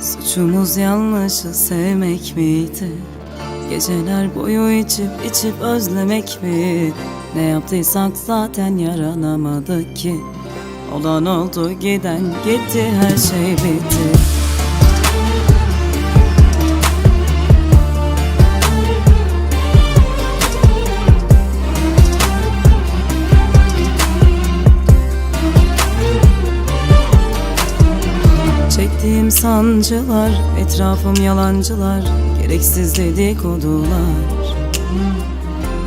Suçumuz yanlışı sevmek miydi? Geceler boyu içip içip özlemek mi? Ne yaptıysak zaten yaranamadık ki Olan oldu giden gitti her şey bitti Çektiğim sancılar, etrafım yalancılar Gereksiz dedikodular.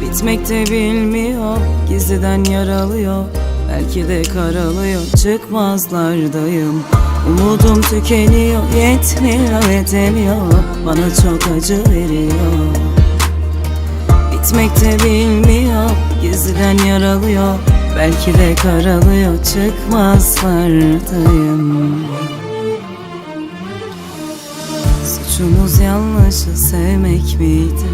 Bitmek de bilmiyor, gizliden yaralıyor Belki de karalıyor, çıkmazlardayım. Umudum tükeniyor, yetmiyor, yetemiyor Bana çok acı veriyor. Bitmek de bilmiyor, gizliden yaralıyor Belki de karalıyor, çıkmazlardayım Suçumuz yanlışı sevmek miydi?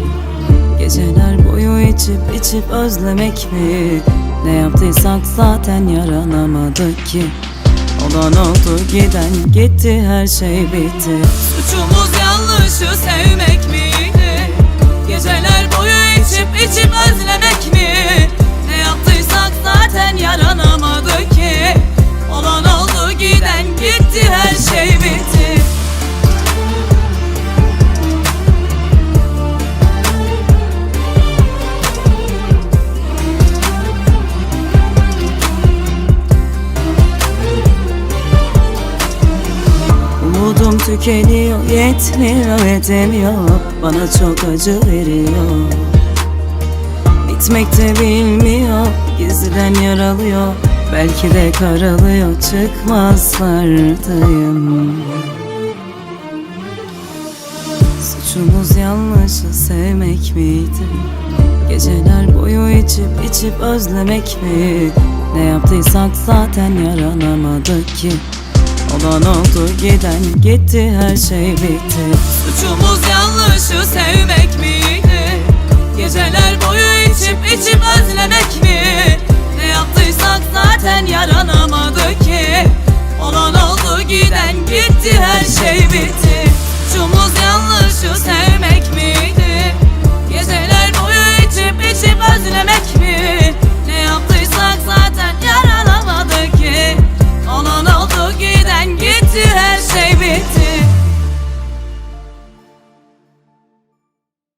Geceler boyu içip içip özlemek mi? Ne yaptıysak zaten yaranamadık ki Olan oldu giden gitti her şey bitti Suçumuz yanlışı sevmek miydi? Geceler boyu içip içip özlemek mi? Ne yaptıysak zaten yaranamadı ki Olan oldu giden gitti her şey bitti tükeniyor, yetmiyor, yetemiyor Bana çok acı veriyor. Bitmek de bilmiyor, gizliden yaralıyor. Belki de karalıyor, çıkmazlardayım. Suçumuz yanlışı sevmek miydi? Geceler boyu içip içip özlemek mi? Ne yaptıysak zaten yaranamadık ki Olan oldu giden gitti her şey bitti Suçumuz yanlışı sevmek miydi? Geceler boyu içip içip özlemek mi? Ne yaptıysak zaten yaranamadı ki Olan oldu giden gitti her şey bitti